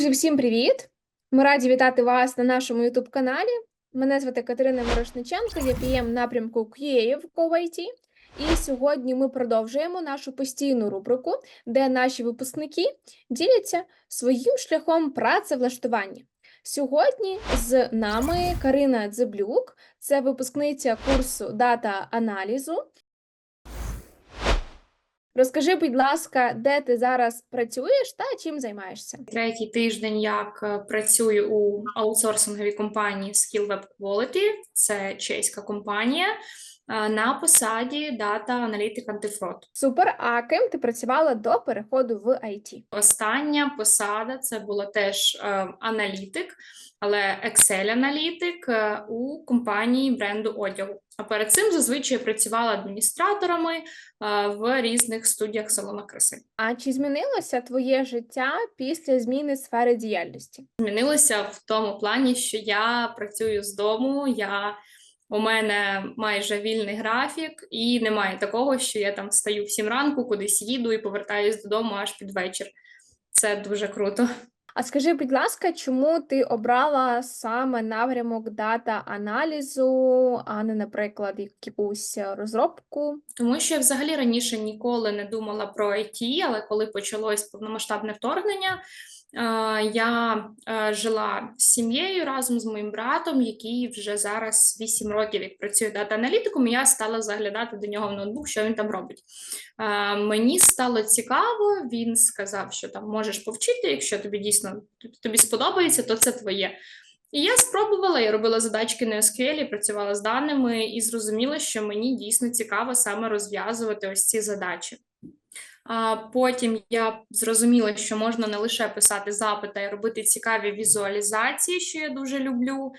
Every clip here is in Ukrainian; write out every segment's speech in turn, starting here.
Друзі, всім привіт! Ми раді вітати вас на нашому youtube каналі. Мене звати Катерина Мирошниченко, я PM напрямку QA в GoIT. І сьогодні ми продовжуємо нашу постійну рубрику, де наші випускники діляться своїм шляхом працевлаштування. Сьогодні з нами Карина Дзеблюк, це випускниця курсу дата аналізу. Розкажи, будь ласка, де ти зараз працюєш та чим займаєшся? Третій тиждень як е, працюю у аутсорсинговій компанії Skill Web Quality, це чеська компанія, на посаді дата аналітик антифрод. Супер. А ким ти працювала до переходу в IT? Остання посада це була теж е, аналітик, але Excel-аналітик е, у компанії бренду одягу. А перед цим зазвичай працювала адміністраторами е, в різних студіях салона краси. А чи змінилося твоє життя після зміни сфери діяльності? Змінилося в тому плані, що я працюю з дому. Я у мене майже вільний графік, і немає такого, що я там встаю в сім ранку, кудись їду і повертаюсь додому аж під вечір. Це дуже круто. А скажи, будь ласка, чому ти обрала саме напрямок дата аналізу, а не, наприклад, якусь розробку? Тому що я взагалі раніше ніколи не думала про IT, але коли почалось повномасштабне вторгнення, я е, жила з сім'єю разом з моїм братом, який вже зараз 8 років як працює дата-аналітиком, і я стала заглядати до нього в ноутбук, що він там робить. Е, Мені стало цікаво, він сказав, що там можеш повчити, якщо тобі дійсно тобі сподобається, то це твоє. І я спробувала, я робила задачки на SQL, працювала з даними і зрозуміла, що мені дійсно цікаво саме розв'язувати ось ці задачі. Потім я зрозуміла, що можна не лише писати запити, а й робити цікаві візуалізації, що я дуже люблю.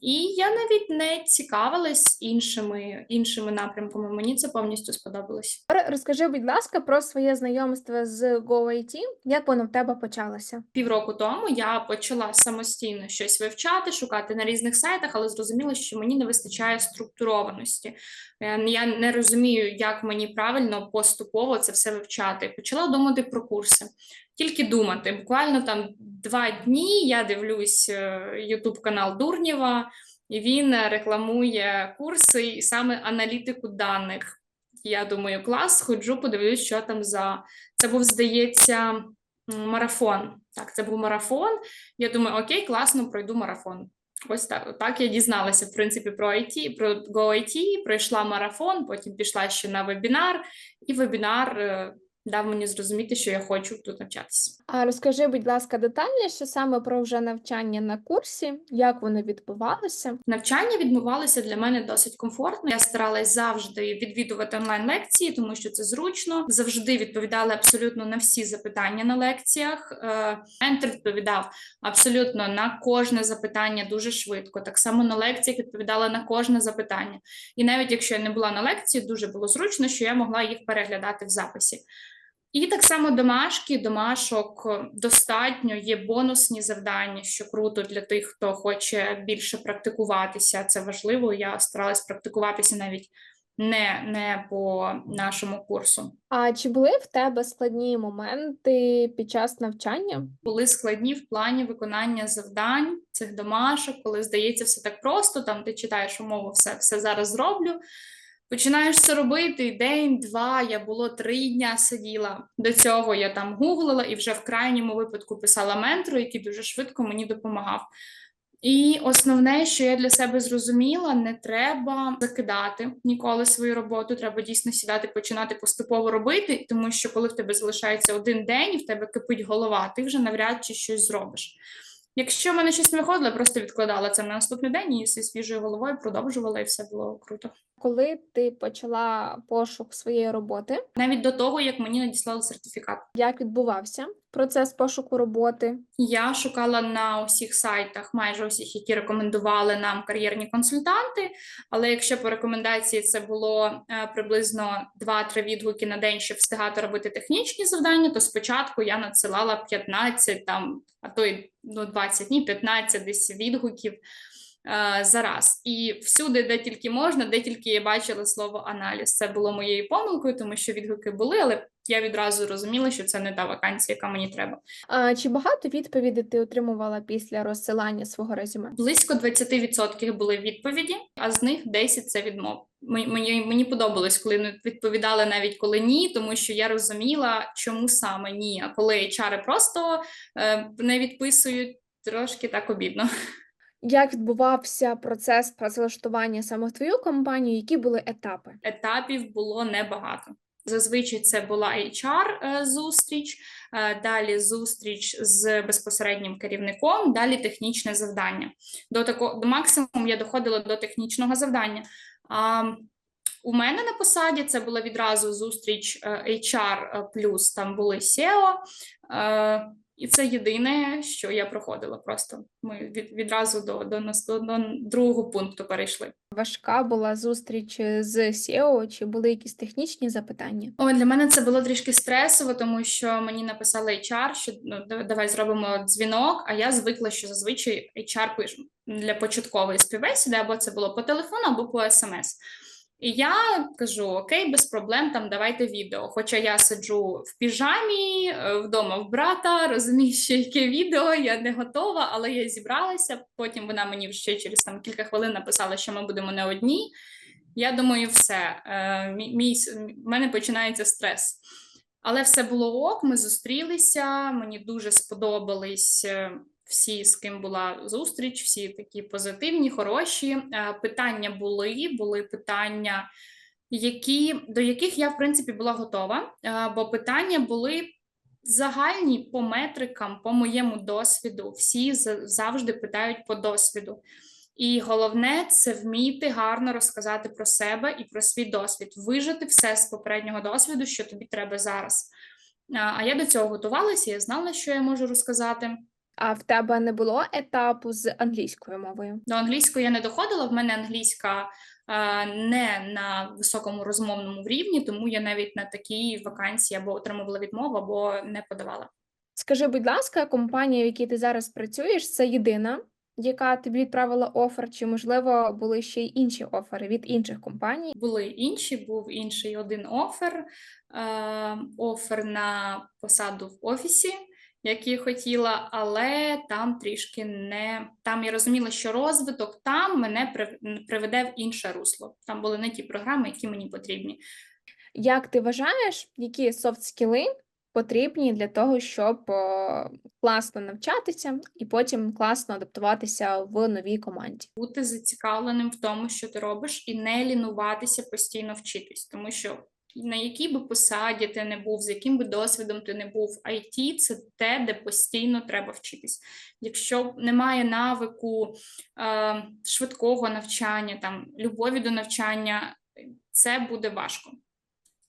І я навіть не цікавилась іншими, іншими напрямками. Мені це повністю сподобалось. Розкажи, будь ласка, про своє знайомство з GoIT, як воно в тебе почалося? Півроку тому я почала самостійно щось вивчати, шукати на різних сайтах, але зрозуміла, що мені не вистачає структурованості. Е, Я не розумію, як мені правильно поступово це все вивчати. Почала думати про курси. Тільки думати. Буквально там два дні я дивлюсь Ютуб канал Дурнєва, і він е, рекламує курси і саме аналітику даних. Я думаю, клас, ходжу, подивлюсь, що там за це був, здається, марафон. Так, це був марафон. Я думаю, окей, класно, пройду марафон. Ось так, так я дізналася, в принципі, про IT, про GoIT, пройшла марафон, потім пішла ще на вебінар, і вебінар е, дав мені зрозуміти, що я хочу тут навчатися. А розкажи, будь ласка, детальніше саме про вже навчання на курсі, як воно відбувалося? Навчання відбувалося для мене досить комфортно. Я старалась завжди відвідувати онлайн-лекції, тому що це зручно. Завжди відповідала абсолютно на всі запитання на лекціях. Е, Ментор відповідав абсолютно на кожне запитання дуже швидко. Так само на лекціях відповідала на кожне запитання. І навіть якщо я не була на лекції, дуже було зручно, що я могла їх переглядати в записі. І так само домашки, домашок е, достатньо, є бонусні завдання, що круто для тих, хто хоче більше практикуватися. Це важливо. Я старалась практикуватися навіть не, не по нашому курсу. А чи були в тебе складні моменти під час навчання? Були складні в плані виконання завдань цих домашок, коли здається все так просто. Там ти читаєш умову, все, все зараз зроблю. Починаєш це робити день, два, я було три дня сиділа. До цього я там гуглила і вже в крайньому випадку писала ментору, який дуже швидко мені допомагав. І основне, що я для себе зрозуміла, не треба закидати ніколи свою роботу. Треба дійсно сідати, починати поступово робити, тому що коли в тебе залишається один день і в тебе кипить голова, ти вже навряд чи щось зробиш. Якщо в мене щось не виходило, я просто відкладала це на наступний день і зі свіжою головою продовжувала, і все було круто. Коли ти почала пошук своєї роботи, Навіть до того, як мені надіслали сертифікат. як відбувався процес пошуку роботи? Я шукала на усіх сайтах, майже усіх, які рекомендували нам кар'єрні консультанти. Але якщо по рекомендації це було е, приблизно 2-3 відгуки на день, щоб встигати робити технічні завдання, то спочатку я надсилала 15, там, а то й ну, 20 ні, 15 десь відгуків. Е, за раз. І всюди, де тільки можна, де тільки я бачила слово аналіз. Це було моєю помилкою, тому що відгуки були, але я відразу розуміла, що це не та вакансія, яка мені треба. А, чи багато відповідей ти отримувала після розсилання свого резюме? Близько 20% були відповіді, а з них 10 – це відмов. Мені, мені, подобалось, коли не відповідали навіть коли ні, тому що я розуміла, чому саме ні. А коли HR просто е, не відписують, трошки так обідно. Як відбувався процес працевлаштування саме в твою компанію? Які були етапи? Етапів було небагато. Зазвичай це була HR зустріч, е, далі зустріч з безпосереднім керівником, далі технічне завдання. До такого до максимум я доходила до технічного завдання. А у мене на посаді це була відразу зустріч е, HR плюс там були SEO. І це єдине, що я проходила. Просто ми від, відразу до, до, нас- до, до другого пункту перейшли. Важка була зустріч з SEO, чи були якісь технічні запитання? Ой, для мене це було трішки стресово, тому що мені написали HR, що ну давай зробимо дзвінок. А я звикла, що зазвичай HR пише для початкової співбесіди, або це було по телефону, або по смс. І я кажу: Окей, без проблем, там давайте відео. Хоча я сиджу в піжамі е, вдома в брата, розумію, що яке відео, я не готова, але я зібралася. Потім вона мені ще через там кілька хвилин написала, що ми будемо не одні. Я думаю, все. е, Мій, мій мене починається стрес. Але все було ок, ми зустрілися. Мені дуже сподобались е, всі, з ким була зустріч, всі такі позитивні, хороші. Е, Питання були, були питання, які, до яких я, в принципі, була готова, е, бо питання були. Загальні по метрикам, по моєму досвіду, всі завжди питають по досвіду. І головне це вміти гарно розказати про себе і про свій досвід, вижити все з попереднього досвіду, що тобі треба зараз. А а я до цього готувалася, я знала, що я можу розказати. А в тебе не було етапу з англійською мовою? До англійської я не доходила. В мене англійська е, не на високому розмовному рівні, тому я навіть на такій вакансії або отримувала відмову, або не подавала. Скажи, будь ласка, компанія, в якій ти зараз працюєш, це єдина, яка тобі відправила офер, чи можливо були ще й інші офери від інших компаній? Були інші, був інший один офер, е, офер на посаду в офісі, який хотіла, але там трішки не там я розуміла, що розвиток там мене приведе в інше русло. Там були не ті програми, які мені потрібні. Як ти вважаєш, які софт-скіли потрібні для того, щоб класно навчатися і потім класно адаптуватися в новій команді? Бути зацікавленим в тому, що ти робиш, і не лінуватися постійно вчитись, тому що на якій би посаді ти не був, з яким би досвідом ти не був, IT – це те, де постійно треба вчитись. Якщо немає навику е, швидкого навчання, там любові до навчання, це буде важко.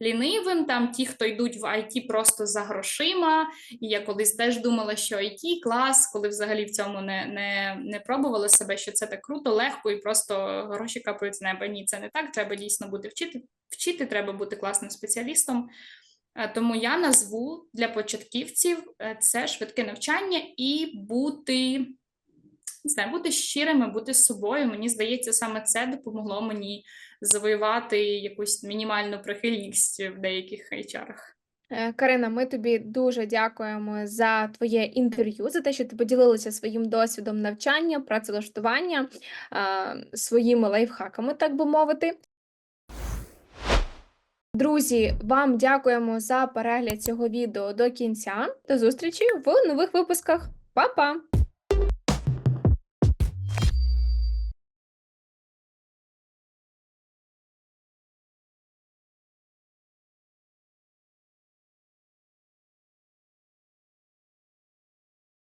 Лінивим, там ті, хто йдуть в IT просто за грошима. І я колись теж думала, що IT клас, коли взагалі в цьому не, не, не пробувала себе, що це так круто, легко і просто гроші капають з неба. Ні, це не так. Треба дійсно бути вчити. Вчити треба бути класним спеціалістом. Е, Тому я назву для початківців е, це швидке навчання і бути, не знаю, бути щирими, бути з собою. Мені здається, саме це допомогло мені завоювати якусь мінімальну прихильність в деяких HR-ах. Е, Карина, ми тобі дуже дякуємо за твоє інтерв'ю, за те, що ти поділилася своїм досвідом навчання, працевлаштування, своїми лайфхаками, так би мовити. Друзі, вам дякуємо за перегляд цього відео до кінця. До зустрічі в нових випусках. Па-па!